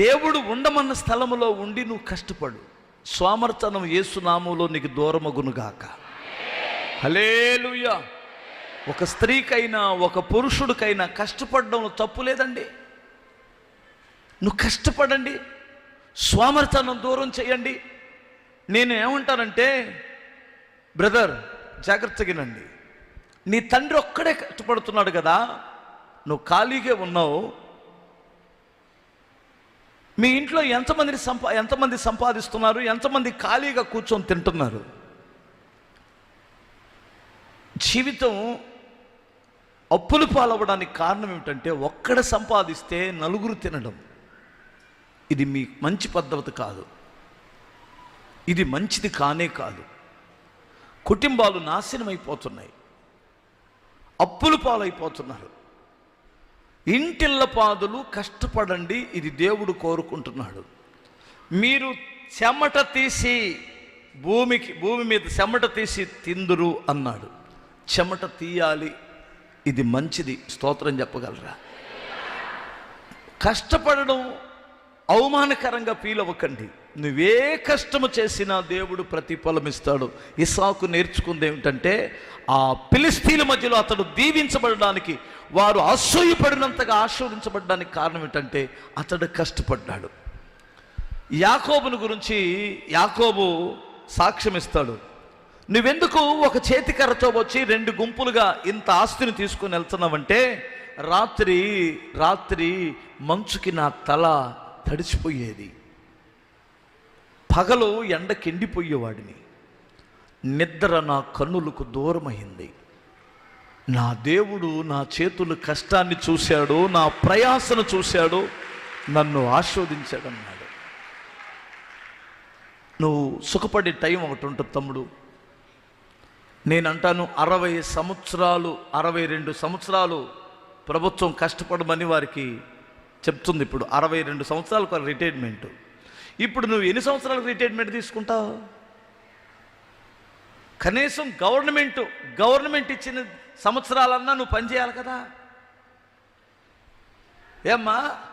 దేవుడు ఉండమన్న స్థలములో ఉండి నువ్వు కష్టపడు. స్వామర్తనం ఏసునామంలో నీకు దూరమగునుగాక హలేలుయా ఒక స్త్రీకైనా ఒక పురుషుడికైనా కష్టపడడం తప్పు లేదండి. నువ్వు కష్టపడండి. స్వామర్థనం దూరం చేయండి. నేను ఏమంటానంటే బ్రదర్ జాగ్రత్తగినండి నీ తండ్రి ఒక్కడే కష్టపడుతున్నాడు కదా. నువ్వు ఖాళీగా ఉన్నావు. మీ ఇంట్లో ఎంతమందిని సంపా ఎంతమంది సంపాదిస్తున్నారు? ఎంతమంది ఖాళీగా కూర్చొని తింటున్నారు? జీవితం అప్పులు పాలవ్వడానికి కారణం ఏమిటంటే ఒక్కడ సంపాదిస్తే నలుగురు తినడం. ఇది మీ మంచి పద్ధతి కాదు. ఇది మంచిది కానే కాదు. కుటుంబాలు నాశనం అయిపోతున్నాయి అప్పులు పాలైపోతున్నారు. ఇంటిళ్ళ పాదులు కష్టపడండి ఇది దేవుడు కోరుకుంటున్నాడు. మీరు చెమట తీసి భూమికి భూమి మీద చెమట తీసి తిందురు అన్నాడు. చెమట తీయాలి ఇది మంచిది స్తోత్రం చెప్పగలరా? కష్టపడడం అవమానకరంగా ఫీల్ అవ్వకండి నువ్వే కష్టము చేసినా దేవుడు ప్రతిఫలం ఇస్తాడు ఇసాకు నేర్చుకుంది ఏమిటంటే ఆ పిలిస్తీల మధ్యలో అతడు దీవించబడడానికి వారు అసూయపడినంతగా ఆశీర్వదించబడడానికి కారణం ఏంటంటే అతడు కష్టపడ్డాడు. యాకోబును గురించి యాకోబు సాక్ష్యం ఇస్తాడు నువ్వెందుకు ఒక చేతికర్రతో వచ్చి రెండు గుంపులుగా ఇంత ఆస్తిని తీసుకుని వెళ్తున్నావంటే రాత్రి రాత్రి మంచుకి నా తల తడిచిపోయేది పగలు ఎండకెండిపోయేవాడిని నిద్ర నా కన్నులకు దూరమైంది నా దేవుడు నా చేతుల కష్టాన్ని చూశాడు నా ప్రయాసను చూశాడు నన్ను ఆస్వాదించాడన్నాడు నువ్వు సుఖపడే టైం ఒకటి ఉంటుంది తమ్ముడు. నేను అంటాను అరవై సంవత్సరాలు అరవై రెండు సంవత్సరాలు ప్రభుత్వం కష్టపడమని వారికి చెప్తుంది ఇప్పుడు. అరవై రెండు సంవత్సరాలకు రిటైర్మెంట్. ఇప్పుడు నువ్వు ఎన్ని సంవత్సరాలకు రిటైర్మెంట్ తీసుకుంటావు? కనీసం గవర్నమెంట్ గవర్నమెంట్ ఇచ్చిన సంవత్సరాలన్నా నువ్వు పనిచేయాలి కదా? ఏమ్మా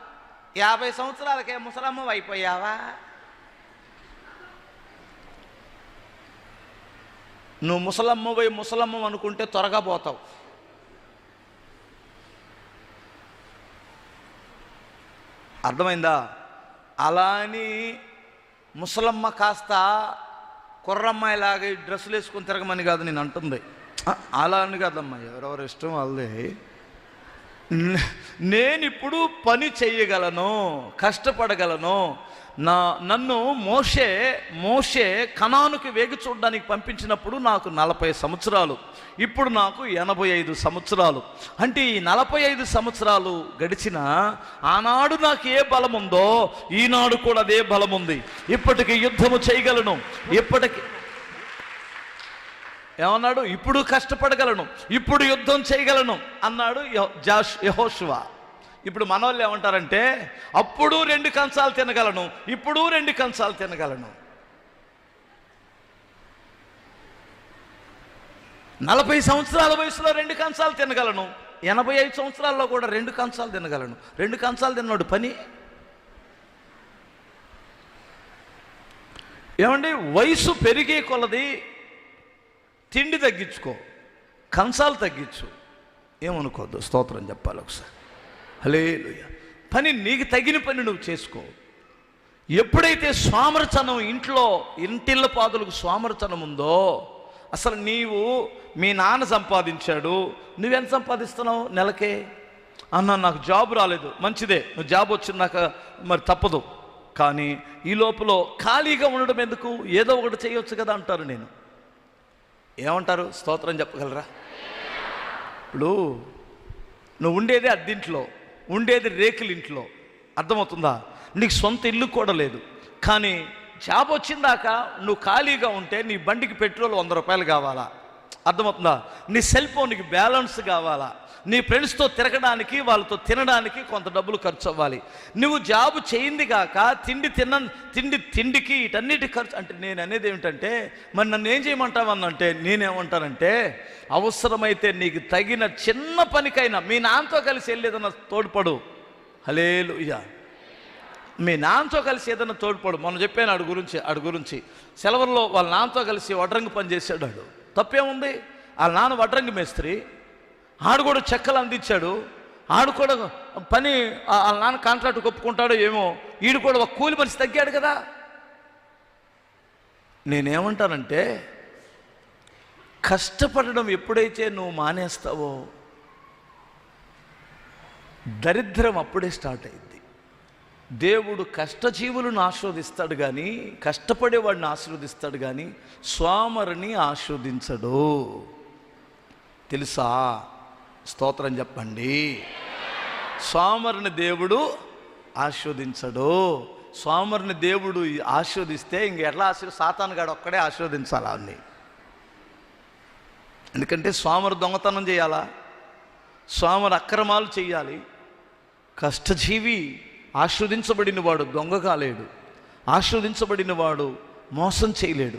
యాభై సంవత్సరాలకే ముసలమ్మ అయిపోయావా? నువ్వు ముసలమ్మ పోయి ముసలమ్మ అనుకుంటే త్వరగా పోతావు. అర్థమైందా? అలా అని ముసలమ్మ కాస్త కుర్రమ్మాయిలాగా డ్రెస్సులు వేసుకొని తిరగమని కాదు నేను అంటుంది. అలా అని కాదమ్మా ఎవరెవరు ఇష్టం వాళ్ళే నేనిప్పుడు నేను ఇప్పుడు పని చేయగలను కష్టపడగలను. నా నన్ను మోషే మోషే కణానికి వేగి చూడడానికి పంపించినప్పుడు నాకు నలభై సంవత్సరాలు. ఇప్పుడు నాకు ఎనభై ఐదు సంవత్సరాలు. అంటే ఈ నలభై ఐదు సంవత్సరాలు గడిచిన ఆనాడు నాకు ఏ బలం ఉందో ఈనాడు కూడా అదే బలం ఉంది ఇప్పటికి యుద్ధము చేయగలను. ఇప్పటికి ఏమన్నాడు? ఇప్పుడు కష్టపడగలను ఇప్పుడు యుద్ధం చేయగలను అన్నాడు జాష్ యహోషువా. ఇప్పుడు మనోళ్ళు ఏమంటారంటే అప్పుడు రెండు కంచాలు తినగలను ఇప్పుడు రెండు కంచాలు తినగలను. నలభై సంవత్సరాల వయసులో రెండు కంచాలు తినగలను ఎనభై ఐదు సంవత్సరాల్లో కూడా రెండు కంచాలు తినగలను. రెండు కంచాలు తిన్నాడు పని? ఏమండి? వయసు పెరిగే కొలది తిండి తగ్గించుకో కంచాలు తగ్గించు. ఏమనుకోద్దు స్తోత్రం చెప్పాలి ఒకసారి. హలే పని నీకు తగిన పని నువ్వు చేసుకో. ఎప్పుడైతే స్వామరచనం ఇంట్లో ఇంటిళ్ళ పాదులకు స్వామరచనం ఉందో అసలు నీవు మీ నాన్న సంపాదించాడు నువ్వెంత సంపాదిస్తున్నావు నెలకే? అన్న నాకు జాబ్ రాలేదు. మంచిదే. నువ్వు జాబ్ వచ్చినాక మరి తప్పదు. కానీ ఈ లోపల ఖాళీగా ఉండడం ఎందుకు? ఏదో ఒకటి చేయొచ్చు కదా అంటారు నేను. ఏమంటారు? స్తోత్రం చెప్పగలరా? ఇప్పుడు నువ్వు ఉండేది అద్దింట్లో ఉండేది రేకులు ఇంట్లో అర్థమవుతుందా? నీకు సొంత ఇల్లు కూడా లేదు. కానీ జాబ్ వచ్చిందాక నువ్వు ఖాళీగా ఉంటే నీ బండికి పెట్రోల్ వంద రూపాయలు కావాలా? అర్థమవుతుందా? నీ సెల్ ఫోన్కి బ్యాలెన్స్ కావాలా? నీ ఫ్రెండ్స్తో తిరగడానికి వాళ్ళతో తినడానికి కొంత డబ్బులు ఖర్చు అవ్వాలి నువ్వు జాబ్ చేయింది కాక తిండి తిన్న తిండి తిండికి వీటన్నిటి ఖర్చు అంటే నేను అనేది ఏమిటంటే మరి నన్ను ఏం చేయమంటావన్నంటే నేనేమంటానంటే అవసరమైతే నీకు తగిన చిన్న పనికైనా మీ నాన్నతో కలిసి వెళ్ళేదన్న తోడ్పడు. హలేలు ఇయ్యా మీ నాన్నతో కలిసి ఏదైనా తోడ్పడు. మొన్న చెప్పాను ఆడు గురించి ఆడు గురించి. సెలవుల్లో వాళ్ళ నాన్నతో కలిసి వడ్రంగి పని చేశాడు ఆడు తప్పేముంది? వాళ్ళ నాన్న వడ్రంగి మేస్త్రి. ఆడు కూడా చెక్కలు అందించాడు. ఆడు కూడా పని ఆ- వాళ్ళ నాన్న కాంట్రాక్ట్ ఒప్పుకుంటాడో ఏమో ఈడు కూడా ఒక కూలి మనిషి తగ్గాడు కదా. నేనేమంటానంటే కష్టపడడం ఎప్పుడైతే నువ్వు మానేస్తావో దరిద్రం అప్పుడే స్టార్ట్ అయింది దేవుడు కష్టజీవులను ఆస్వాదిస్తాడు కానీ కష్టపడేవాడిని ఆశీర్వదిస్తాడు కానీ స్వామరిని ఆస్వాదించడు తెలుసా? స్తోత్రం చెప్పండి. స్వామరుని దేవుడు ఆస్వాదించడు స్వామరుని దేవుడు ఆస్వాదిస్తే ఇంక ఎట్లా ఆశీర్ సాతానుగాడు ఒక్కడే ఆస్వాదించాలా అన్ని? ఎందుకంటే స్వామరు దొంగతనం చేయాలా? స్వామరు అక్రమాలు చేయాలి. కష్టజీవి ఆస్వాదించబడిన వాడు దొంగ కాలేడు. ఆస్వాదించబడిన వాడు మోసం చేయలేడు.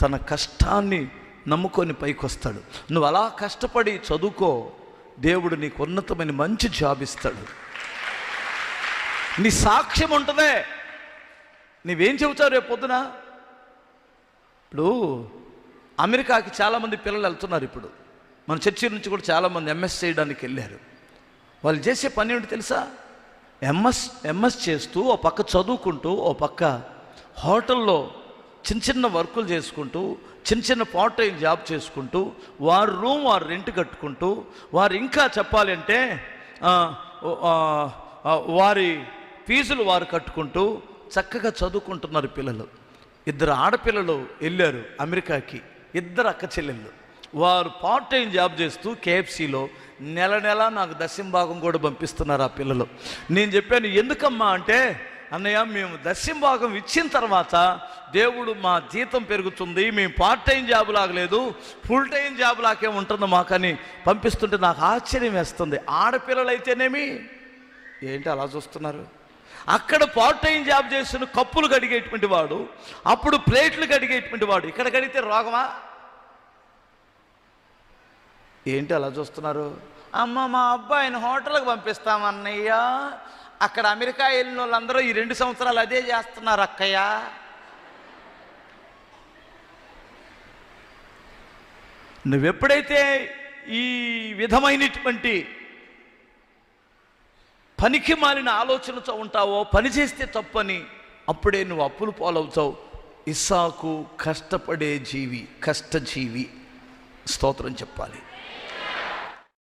తన కష్టాన్ని నమ్ముకొని పైకొస్తాడు. నువ్వు అలా కష్టపడి చదువుకో దేవుడు నీకు ఉన్నతమైన మంచి జాబ్ ఇస్తాడు నీ సాక్ష్యం ఉంటుందే. నీవేం చెబుతావు రేపు పొద్దున? ఇప్పుడు అమెరికాకి చాలామంది పిల్లలు వెళ్తున్నారు ఇప్పుడు. మన చర్చి నుంచి కూడా చాలామంది ఎంఎస్ చేయడానికి వెళ్ళారు. వాళ్ళు చేసే పని ఏంటి తెలుసా? ఎంఎస్ ఎంఎస్ చేస్తూ ఓ పక్క చదువుకుంటూ ఓ పక్క హోటల్లో చిన్న చిన్న వర్కులు చేసుకుంటూ చిన్న చిన్న పార్ట్ టైం జాబ్ చేసుకుంటూ వారి రూమ్ వారు రెంట్ కట్టుకుంటూ వారు ఇంకా చెప్పాలంటే వారి ఫీజులు వారు కట్టుకుంటూ చక్కగా చదువుకుంటున్నారు పిల్లలు. ఇద్దరు ఆడపిల్లలు వెళ్ళారు అమెరికాకి. ఇద్దరు అక్క చెల్లెళ్ళు. వారు పార్ట్ టైం జాబ్ చేస్తూ కేఎఫ్సీలో నెల నెల నాకు దశం భాగం కూడా పంపిస్తున్నారు ఆ పిల్లలు. నేను చెప్పాను ఎందుకమ్మా అంటే అన్నయ్య మేము దశంభాగం ఇచ్చిన తర్వాత దేవుడు మా జీతం పెరుగుతుంది మేము పార్ట్ టైం జాబ్ లాగలేదు ఫుల్ టైం జాబ్ లాగే ఉంటుంది మాకని పంపిస్తుంటే నాకు ఆశ్చర్యం వేస్తుంది. ఆడపిల్లలు అయితేనేమి ఏంటి అలా చూస్తున్నారు? అక్కడ పార్ట్ టైం జాబ్ చేసిన కప్పులు కడిగేటువంటి వాడు అప్పుడు ప్లేట్లు కడిగేటువంటి వాడు ఇక్కడ కడిగితే రోగమా? ఏంటి అలా చూస్తున్నారు? అమ్మ మా అబ్బాయిని హోటల్కి పంపిస్తామన్నయ్యా. అక్కడ అమెరికా వెళ్ళిన వాళ్ళందరూ ఈ రెండు సంవత్సరాలు అదే చేస్తున్నారు అక్కయ్య. నువ్వెప్పుడైతే ఈ విధమైనటువంటి పనికి మాలిన ఆలోచనతో ఉంటావో పని చేస్తే తప్పని అప్పుడే నువ్వు అప్పులు పాలవుతావు. ఇస్సాకు కష్టపడే జీవి కష్టజీవి. స్తోత్రం చెప్పాలి.